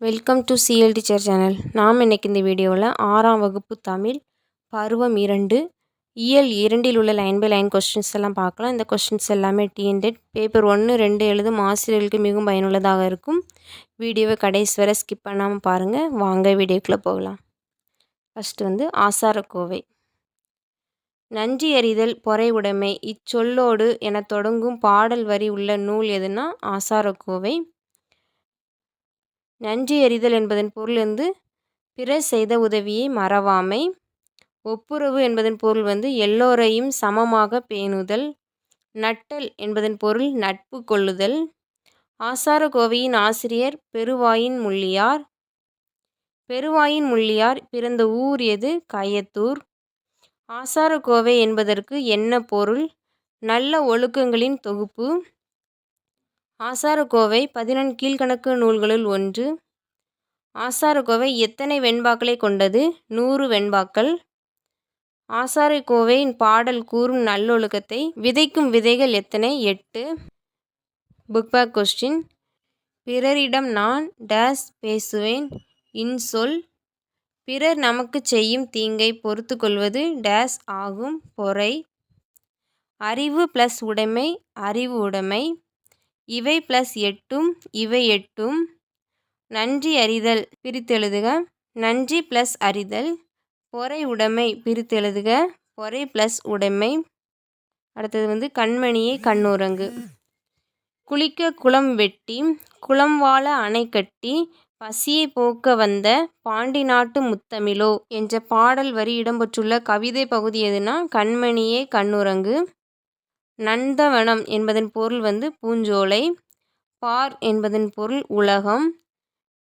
Welcome to C L teacher channel நாம் இன்னைக்கு இந்த வீடியோவில் ஆறாம் வகுப்பு தமிழ் பருவம் இரண்டு இயல் இரண்டில் உள்ள லைன் பை லைன் கொஸ்டின்ஸ் எல்லாம் பார்க்கலாம். இந்த கொஸ்டின்ஸ் எல்லாமே டிஎன்டெட் பேப்பர் ஒன்று ரெண்டு எழுதும் ஆசிரியர்களுக்கு மிகவும் பயனுள்ளதாக இருக்கும். வீடியோவை கடைசி வரை ஸ்கிப் பண்ணாமல் பாருங்கள் வாங்க வீடியோக்குள்ளே போகலாம். ஃபஸ்ட்டு வந்து ஆசாரக்கோவை. நன்றி அறிதல் பொறை உடைமை இச்சொல்லோடு என தொடங்கும் பாடல் வரி உள்ள நூல் எதுனா ஆசாரக்கோவை. நன்றி அறிதல் என்பதன் பொருள் வந்து பிறர் செய்த உதவியை மறவாமை. ஒப்புரவு என்பதன் பொருள் வந்து எல்லோரையும் சமமாக பேணுதல். நட்டல் என்பதன் பொருள் நட்பு கொள்ளுதல். ஆசார கோவையின் ஆசிரியர் பெருவாயின் முள்ளியார். பெருவாயின் முள்ளியார் பிறந்த ஊர் எது? கயத்தூர். கோவை என்பதற்கு என்ன பொருள்? நல்ல ஒழுக்கங்களின் தொகுப்பு. ஆசாரக்கோவை பதினெண் கீழ்கணக்கு நூல்களுள் ஒன்று. ஆசாரக்கோவை எத்தனை வெண்பாக்களை கொண்டது? நூறு வெண்பாக்கள். ஆசாரக்கோவையின் பாடல் கூறும் நல்லொழுக்கத்தை விதைக்கும் விதைகள் எத்தனை? எட்டு. Book back question. பிறரிடம் நான் டேஸ் பேசுவேன். இன்சொல் பிறர் நமக்கு செய்யும் தீங்கை பொறுத்து கொள்வது டேஸ் ஆகும். பொறை. அறிவு ப்ளஸ் உடைமை. அறிவு உடைமை. இவை ப்ளஸ் எட்டும் இவை எட்டும். நன்றி அறிதல் பிரித்தெழுதுக நன்றி ப்ளஸ் அறிதல் பொறை உடைமை பிரித்தெழுதுக பொறை ப்ளஸ் உடைமை. அடுத்தது வந்து கண்மணியை கண்ணுரங்கு. குளிக்க குளம் வெட்டி குளம் வாழ அணை கட்டி பசியை போக்க வந்த பாண்டி நாட்டு முத்தமிழோ என்ற பாடல் வரி இடம்பெற்றுள்ள கவிதை பகுதி எதுனா கண்மணியே கண்ணுரங்கு. நந்தவனம் என்பதன் பொருள் வந்து பூஞ்சோலை பார் என்பதன் பொருள் உலகம்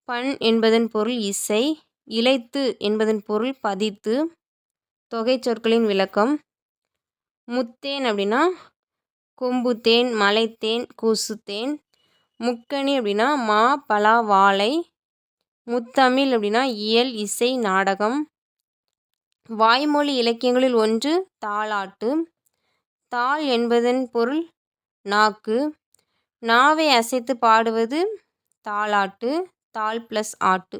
பண் என்பதன் பொருள் இசை இலைத்து என்பதன் பொருள் பதித்து தொகை சொற்களின் விளக்கம். முத்தேன் அப்படின்னா கொம்புத்தேன் மலைத்தேன் கூசுத்தேன். முக்கணி அப்படின்னா மா பலா வாழை. முத்தமிழ் அப்படின்னா இயல் இசை நாடகம். வாய்மொழி இலக்கியங்களில் ஒன்று தாளாட்டு. தாள் என்பதன் பொருள் நாக்கு. நாவை அசைத்து பாடுவது தாளாட்டு தாள் ப்ளஸ் ஆட்டு.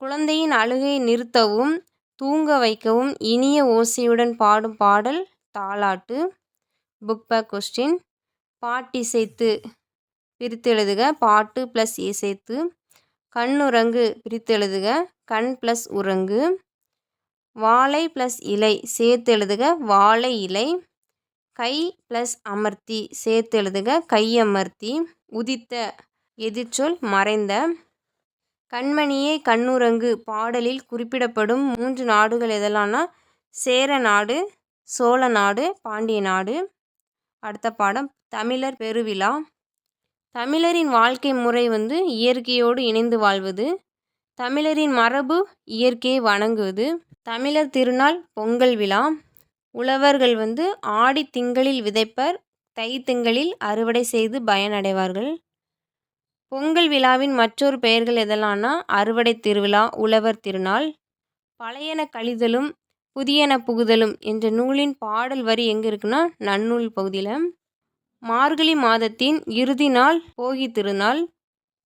குழந்தையின் அழுகை நிறுத்தவும் தூங்க வைக்கவும் இனிய ஓசையுடன் பாடும் பாடல் தாளாட்டு. புக் பேக் கொஸ்டின் பாட்டிசைத்து பிரித்து எழுதுக. பாட்டு ப்ளஸ் இசைத்து கண்ணுரங்கு பிரித்து எழுதுக. கண் ப்ளஸ் உறங்கு. வாழை ப்ளஸ் இலை சேர்த்து எழுதுக. வாழை இலை. கை ப்ளஸ் அமர்த்தி சேர்த்து எழுதுக. கையமர்த்தி உதித்த எதிர்ச்சொல் மறைந்த. கண்மணியே கண்ணுரங்கு பாடலில் குறிப்பிடப்படும் மூன்று நாடுகள் எதெல்லாம்னா சேர நாடு சோழ நாடு பாண்டிய நாடு. அடுத்த பாடம் தமிழர் பெருவிழா. தமிழரின் வாழ்க்கை முறை வந்து இயற்கையோடு இணைந்து வாழ்வது. தமிழரின் மரபு இயற்கையை வணங்குவது. தமிழர் திருநாள் பொங்கல் விழா. உழவர்கள் வந்து ஆடி திங்களில் விதைப்பர் தை திங்களில் அறுவடை செய்து பயனடைவார்கள். பொங்கல் விழாவின் மற்றொரு பெயர்கள் எதெல்லாம்னா அறுவடை திருவிழா உழவர் திருநாள். பழையன கழிதலும் புதியன புகுதலும் என்ற நூலின் பாடல் வரி எங்கே இருக்குன்னா நன்னூல் பகுதியில். மார்கழி மாதத்தின் இறுதி நாள் போகி திருநாள்.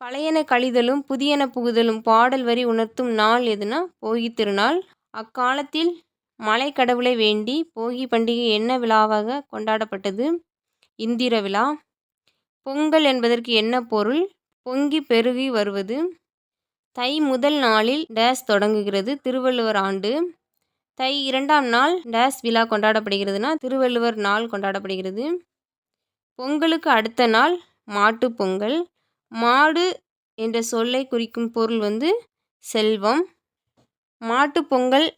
பழையன கழிதலும் புதியன புகுதலும் பாடல் வரி உணர்த்தும் நாள் எதுனா போகி திருநாள். அக்காலத்தில் மலை கடவுளை வேண்டி போகி பண்டிகை என்ன விழாவாக கொண்டாடப்பட்டது? இந்திர விழா. பொங்கல் என்பதற்கு என்ன பொருள்? பொங்கி பெருகி வருவது. தை முதல் நாளில் டேஸ் தொடங்குகிறது திருவள்ளுவர் ஆண்டு. தை இரண்டாம் நாள் டேஸ் விழா கொண்டாடப்படுகிறதுனா திருவள்ளுவர் நாள் கொண்டாடப்படுகிறது. பொங்கலுக்கு அடுத்த நாள் மாட்டு பொங்கல். மாடு என்ற சொல்லை குறிக்கும் பொருள் வந்து செல்வம். மாட்டு பொங்கல்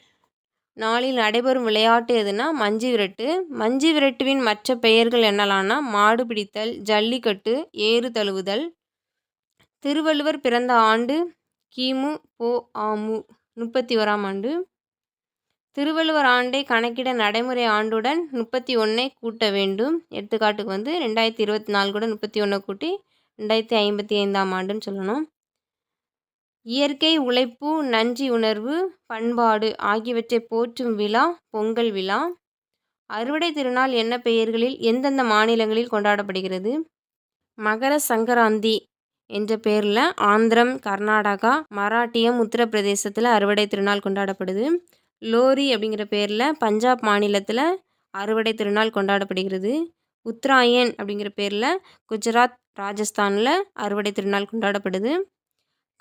நாளில் நடைபெறும் விளையாட்டு எதுனா மஞ்சு விரட்டு. மஞ்சு விரட்டுவின் மற்ற பெயர்கள் என்னலான்னா மாடு பிடித்தல் ஜல்லிக்கட்டு ஏறு தழுவுதல் திருவள்ளுவர் பிறந்த ஆண்டு கிமு போ ஆமு முப்பத்தி ஓராம் ஆண்டு. திருவள்ளுவர் ஆண்டை கணக்கிட நடைமுறை ஆண்டுடன் முப்பத்தி ஒன்றை கூட்ட வேண்டும். எடுத்துக்காட்டுக்கு வந்து ரெண்டாயிரத்தி இருபத்தி நாலு கூட முப்பத்தி ஒன்றை கூட்டி ரெண்டாயிரத்தி ஐம்பத்தி ஐந்தாம் ஆண்டுன்னு சொல்லணும். இயற்கை உழைப்பு நன்றி உணர்வு பண்பாடு ஆகியவற்றை போற்றும் விழா பொங்கல் விழா. அறுவடை திருநாள் என்ன பெயர்களில் எந்தெந்த மாநிலங்களில் கொண்டாடப்படுகிறது? மகர சங்கராந்தி என்ற பேரில் ஆந்திரம் கர்நாடகா மராட்டியம் உத்தரப்பிரதேசத்தில் அறுவடை திருநாள் கொண்டாடப்படுது. லோரி அப்படிங்கிற பேரில் பஞ்சாப் மாநிலத்தில் அறுவடை திருநாள் கொண்டாடப்படுகிறது. உத்தராயன் அப்படிங்கிற பேரில் குஜராத் ராஜஸ்தானில் அறுவடை திருநாள் கொண்டாடப்படுது.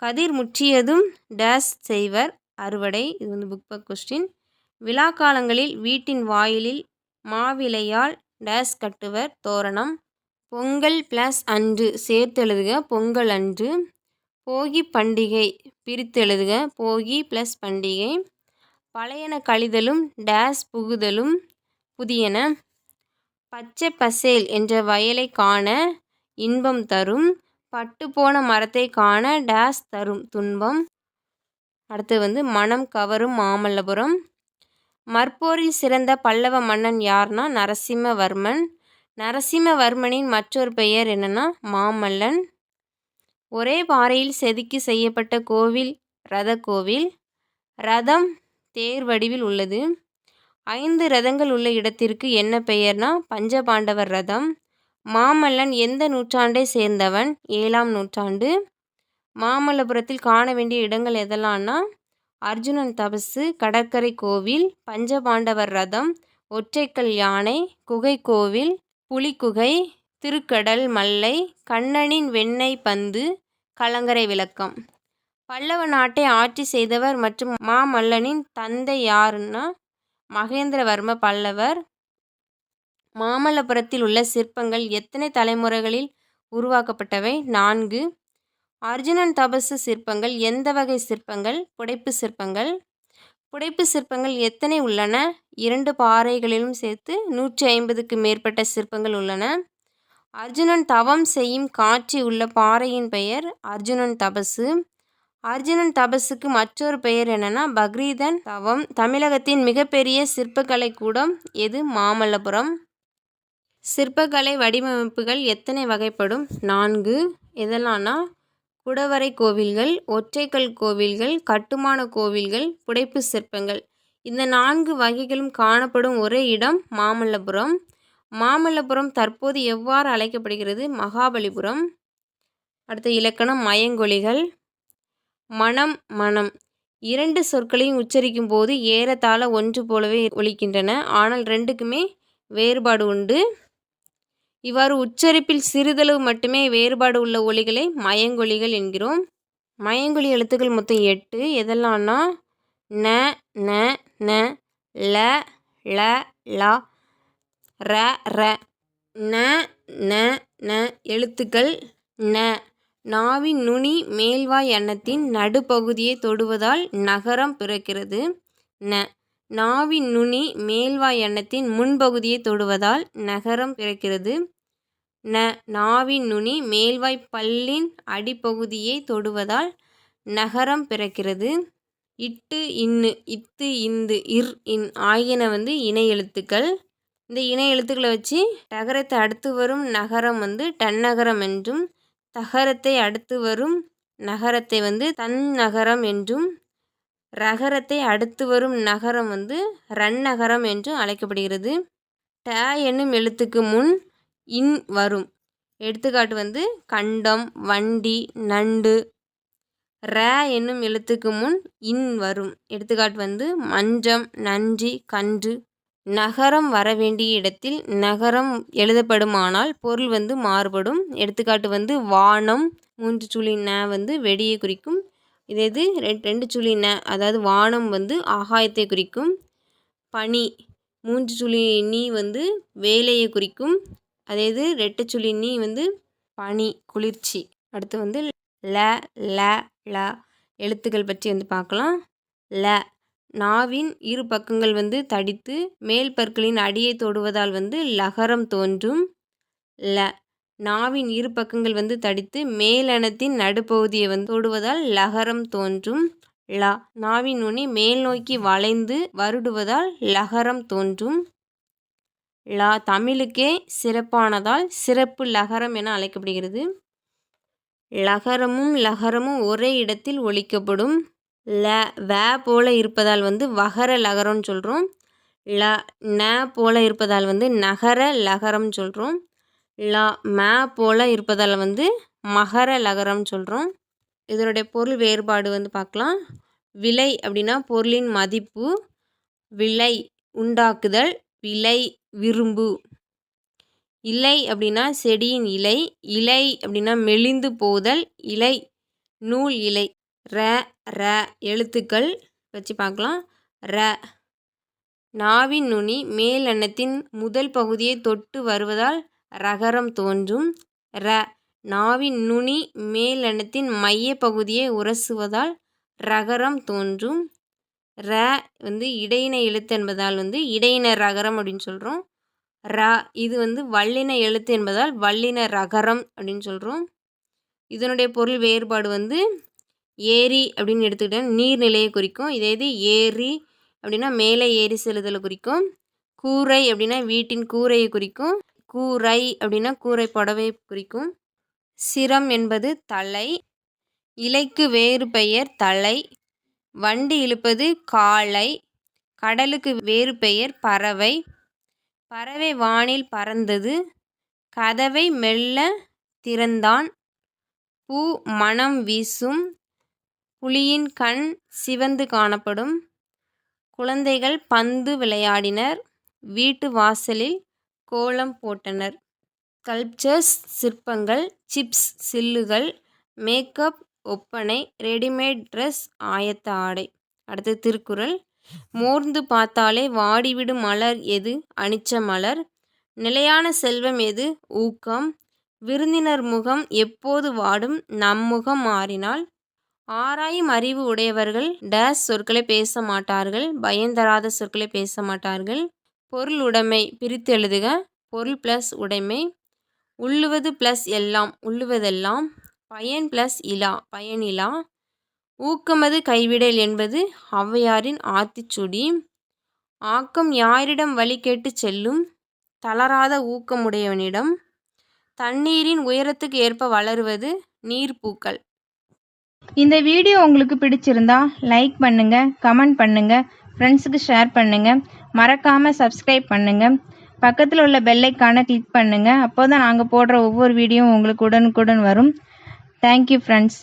கதிர் முற்றியதும் டேஸ் செய்வர். அறுவடை. இது வந்து புக் பக் கொஸ்டின் விழா காலங்களில் வீட்டின் வாயிலில் மாவிலையால் டேஸ் கட்டுவர். தோரணம். பொங்கல் ப்ளஸ் அன்று. சேர்த்து எழுதுக. பொங்கல் அன்று. போகி பண்டிகை. பிரித்து எழுதுக. போகி ப்ளஸ் பண்டிகை. பழையன கழிதலும் டேஸ் புகுதலும் புதியன. பச்சை பசேல் என்ற வயலை காண இன்பம் தரும். பட்டு போன மரத்தை காண டேஸ் தரும் துன்பம். அடுத்து வந்து மனம் கவரும் மாமல்லபுரம். மற்போரில் சிறந்த பல்லவ மன்னன் யார்னா நரசிம்மவர்மன். நரசிம்மவர்மனின் மற்றொரு பெயர் என்னன்னா மாமல்லன். ஒரே பாறையில் செதுக்கி செய்யப்பட்ட கோவில் ரத கோவில். ரதம் தேர் வடிவில் உள்ளது. ஐந்து ரதங்கள் உள்ள இடத்திற்கு என்ன பெயர்னா பஞ்சபாண்டவர் ரதம். மாமல்லன் எந்த நூற்றாண்டை சேர்ந்தவன்? ஏழாம் நூற்றாண்டு. மாமல்லபுரத்தில் காண வேண்டிய இடங்கள் எதெல்லாம்னா அர்ஜுனன் தபசு கடற்கரை கோவில் பஞ்சபாண்டவர் ரதம் ஒற்றைக்கல் யானை குகை கோவில் புலிக்குகை திருக்கடல் மல்லை கண்ணனின் வெண்ணெய் பந்து கலங்கரை விளக்கம். பல்லவ நாட்டை ஆட்சி செய்தவர் மற்றும் மாமல்லனின் தந்தை யாருன்னா மகேந்திரவர்ம பல்லவர். மாமல்லபுரத்தில் உள்ள சிற்பங்கள் எத்தனை தலைமுறைகளில் உருவாக்கப்பட்டவை? நான்கு. அர்ஜுனன் தபசு சிற்பங்கள் எந்த வகை சிற்பங்கள்? புடைப்பு சிற்பங்கள். புடைப்பு சிற்பங்கள் எத்தனை உள்ளன? இரண்டு பாறைகளிலும் சேர்த்து நூற்றி ஐம்பதுக்கு மேற்பட்ட சிற்பங்கள் உள்ளன. அர்ஜுனன் தவம் செய்யும் காட்சி உள்ள பாறையின் பெயர் அர்ஜுனன் தபசு. அர்ஜுனன் தபசுக்கு மற்றொரு பெயர் என்னென்னா பக்ரீதன் தவம். தமிழகத்தின் மிகப்பெரிய சிற்பக்கலை கூடம் எது? மாமல்லபுரம். சிற்பக்கலை வடிவமைப்புகள் எத்தனை வகைப்படும்? நான்கு. எதெல்லாம்னா குடவரை கோவில்கள் ஒற்றைக்கல் கோவில்கள் கட்டுமான கோவில்கள் புடைப்பு சிற்பங்கள். இந்த நான்கு வகைகளும் காணப்படும் ஒரே இடம் மாமல்லபுரம். மாமல்லபுரம் தற்போது எவ்வாறு அழைக்கப்படுகிறது? மகாபலிபுரம். அடுத்த இலக்கணம் மயங்கொழிகள் மனம் மனம். இரண்டு சொற்களையும் உச்சரிக்கும் போது ஏறத்தாழ ஒன்று போலவே ஒழிக்கின்றன ஆனால் ரெண்டுக்குமே வேறுபாடு உண்டு. இவ்வாறு உச்சரிப்பில் சிறிதளவு மட்டுமே வேறுபாடு உள்ள ஒலிகளை மயங்கொலிகள் என்கிறோம். மயங்கொலி எழுத்துக்கள் மொத்தம் எட்டு. எதெல்லாம்னா ந ந ந ல ல லா ர ர. ந ந ந. எழுத்துக்கள் ந. நாவின் நுனி மேல்வாய் அன்னத்தின் நடுப்பகுதியை தொடுவதால் நகரம் பிறக்கிறது. ந. நாவின் நுனி மேல்வாய் எண்ணத்தின் முன்பகுதியை தொடுவதால் நகரம் பிறக்கிறது. ந நாவின் நுனி மேல்வாய் பல்லின் அடிப்பகுதியை தொடுவதால் நகரம் பிறக்கிறது. இட்டு இன்னு இத்து இந்து இர் இன் ஆகியன வந்து இணை எழுத்துக்கள். இந்த இணை எழுத்துக்களை வச்சு டகரத்தை அடுத்து வரும் நகரம் வந்து டன்னகரம் என்றும் தகரத்தை அடுத்து வரும் நகரத்தை வந்து தன் நகரம் என்றும் ரகரத்தை அடுத்து வரும் நகரம் வந்து ரன் நகரம் என்றும் அழைக்கப்படுகிறது. ட என்னும் எழுத்துக்கு முன் இன் வரும். எடுத்துக்காட்டு வந்து கண்டம் வண்டி நண்டு. ர என்னும் எழுத்துக்கு முன் இன் வரும். எடுத்துக்காட்டு வந்து மஞ்சம் நன்றி கன்று. நகரம் வர வேண்டிய இடத்தில் நகரம் எழுதப்படுமானால் பொருள் வந்து மாறுபடும். எடுத்துக்காட்டு வந்து வானம் மூன்று சுழி ந வந்து வெடியை குறிக்கும். இதே இது ரெண்டு சுழி ந அதாவது வானம் வந்து ஆகாயத்தை குறிக்கும். பனி மூன்று சுழி நீ வந்து வேலையை குறிக்கும். அதே இது ரெட்டச்சுழி நீ வந்து பனி குளிர்ச்சி. அடுத்து வந்து ல ல ல. எழுத்துக்கள் பற்றி வந்து பார்க்கலாம். ல நாவின் இரு பக்கங்கள் வந்து தடித்து மேல் பற்களின் அடியை தொடுவதால் வந்து லகரம் தோன்றும். ல நாவின் இரு பக்கங்கள் வந்து தடித்து மேலனத்தின் நடுப்பகுதியை வந்து தொடுவதால் லகரம் தோன்றும் ல நாவின் நுனி மேல் நோக்கி வளைந்து வருடுவதால் லகரம் தோன்றும் லா தமிழுக்கே சிறப்பானதால் சிறப்பு லகரம் என அழைக்கப்படுகிறது. லகரமும் லகரமும் ஒரே இடத்தில் ஒழிக்கப்படும் ல. வே போல இருப்பதால் வந்து வகர லகரம்னு சொல்கிறோம் ல ந போல இருப்பதால் வந்து நகர லகரம் சொல்கிறோம் லா மே போல் இருப்பதால் வந்து மகர லகரம்னு சொல்கிறோம் இதனுடைய பொருள் வேறுபாடு வந்து பார்க்கலாம். விலை அப்படின்னா பொருளின் மதிப்பு விலை உண்டாக்குதல் விலை விரும்பு. இலை அப்படின்னா செடியின் இலை இலை அப்படின்னா மெலிந்து போதல் இலை நூல் இலை ர ர எழுத்துக்கள் வச்சு பார்க்கலாம். ர நாவின் நுனி மேலெண்ணத்தின் முதல் பகுதியை தொட்டு வருவதால் ரகரம் தோன்றும். ர. நாவின் நுனி மேல் எண்ணத்தின் மைய பகுதியை உரசுவதால் ரகரம் தோன்றும். ர வந்து இடையின எழுத்து என்பதால் வந்து இடையின ரகரம் அப்படின்னு சொல்கிறோம் ர இது வந்து வல்லின எழுத்து என்பதால் வல்லின ரகரம் அப்படின்னு சொல்கிறோம் இதனுடைய பொருள் வேறுபாடு வந்து ஏரி அப்படின்னு எடுத்துக்கிட்டால் நீர்நிலையை குறிக்கும். இதே இது ஏரி அப்படின்னா மேலே ஏறி செல்லுதலை குறிக்கும். கூரை அப்படின்னா வீட்டின் கூரையை குறிக்கும். கூரை அப்படின்னா கூரை புடவை குறிக்கும். சிரம் என்பது தலை. இலைக்கு வேறு பெயர் தலை. வண்டி இழுப்பது காலை. கடலுக்கு வேறு பெயர் பறவை. பறவை வானில் பறந்தது. கதவை மெல்ல திறந்தான். பூ மனம் வீசும். புலியின் கண் சிவந்து காணப்படும். குழந்தைகள் பந்து விளையாடினர். வீட்டு வாசலில் கோலம் போட்டனர். ஸ்கல்ப்சர்ஸ் சிற்பங்கள் சிப்ஸ் சில்லுகள் மேக்கப் ஒப்பனை ரெடிமேட் ட்ரெஸ் ஆயத்த ஆடை. அடுத்து திருக்குறள். மோர்ந்து பார்த்தாலே வாடிவிடும் மலர் எது? அணிச்ச மலர். நிலையான செல்வம் எது? ஊக்கம். விருந்தினர் முகம் எப்போது வாடும்? நம்முகம் மாறினால். ஆராயும் அறிவு உடையவர்கள் டேஸ் சொற்களை பேச மாட்டார்கள். பயந்தராத சொற்களை பேச மாட்டார்கள். பொருள் உடைமை பிரித்து எழுதுக. பொருள் ப்ளஸ் உடைமை. உள்ளுவது ப்ளஸ் எல்லாம் உள்ளுவதெல்லாம். பயன் ப்ளஸ் இலா பயனிலா ஊக்கமது கைவிடல் என்பது ஔவையாரின் ஆத்திச்சுடி ஆக்கம் யாரிடம் வழி கேட்டு செல்லும்? தளராத ஊக்கமுடையவனிடம் தண்ணீரின் உயரத்துக்கு ஏற்ப வளருவது நீர்ப்பூக்கள் இந்த வீடியோ உங்களுக்கு பிடிச்சிருந்தா லைக் பண்ணுங்கள் கமெண்ட் பண்ணுங்கள் ஃப்ரெண்ட்ஸுக்கு ஷேர் பண்ணுங்கள் மறக்காமல் சப்ஸ்கிரைப் பண்ணுங்க. பக்கத்தில் உள்ள பெல்லைக்கான கிளிக் பண்ணுங்கள் அப்போ தான் நாங்கள் போடுற ஒவ்வொரு வீடியோவும் உங்களுக்கு உடனுக்குடன் வரும். Thank you friends